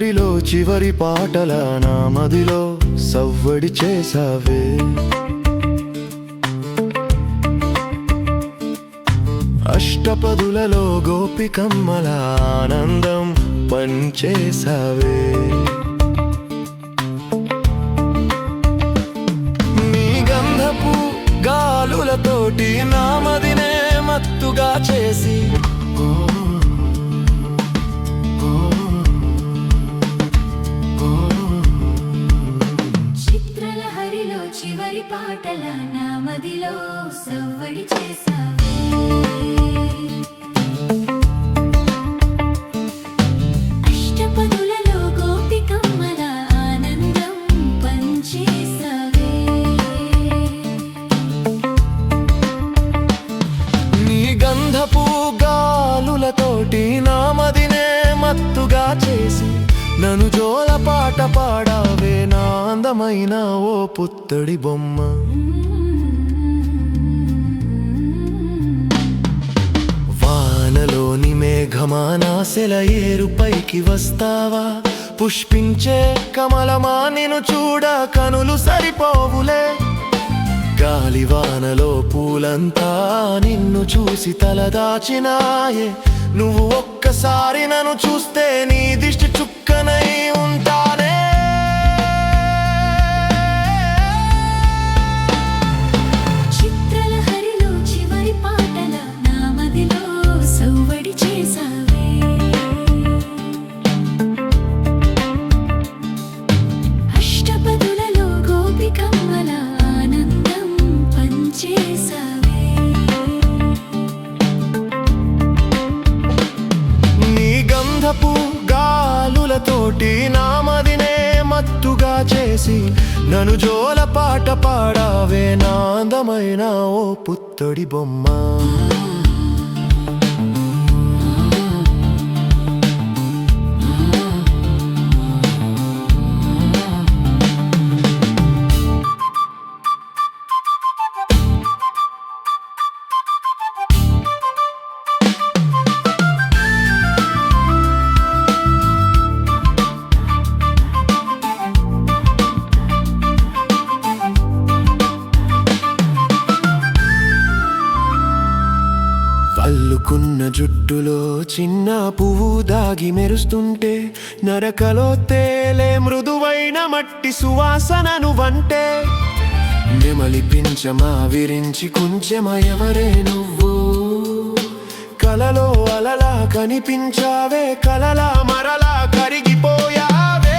చివరిలో చివరి పాటల నా మదిలో సవ్వడి చేసావే అష్టపదులలో గోపికమ్మల ఆనందం పంచేసావే నీ గంధపు గాలులతోటి నా మదినే మత్తుగా చేసి గాలులతోటి నామదినే మత్తుగా చేసి నన్ను జోల పాట పాడావే నా అందమైన ఓ పుత్తడి బొమ్మ. మేఘమానాశల ఏరుపైకి వస్తావా? పుష్పించే కమలమా నిను చూడ కనులు సరిపోవులే. గాలివానలో పూలంతా నిన్ను చూసి తలదాచినాయే నువ్వు ఒక్కసారి నన్ను చూస్తే నీ దిష్టి చుక్కనై ఉంటా చేసి నన్ను జోల పాట పాడావే నా అందమైన ఓ పుత్తడి బొమ్మ. జుట్టులో చిన్న పువ్వు దాగి మెరుస్తుంటే నరకలో తేలే మృదువైన మట్టి సువాసనను వంటే. నెమలి పించమా విరించి కుంచెమ ఎవరే నువ్వు? కలలో అలలా కనిపించావే కలలా మరలా కరిగిపోయావే.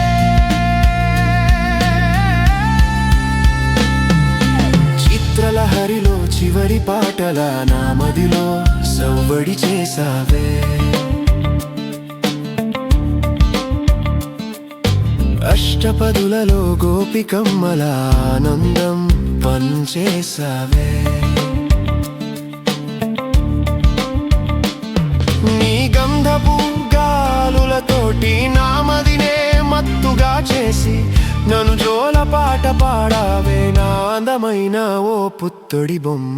చిత్రలహరిలో చివరి పాటల నా మదిలో చౌబడి చేసావే అష్టపదులలో గోపికమ్మల ఆనందం పంచేసావే నీ గంధపు గాలులతోటి నామదినే మత్తుగా చేసి నన్ను జోల పాట పాడావే నా అందమైన ఓ పుత్తడి బొమ్మ.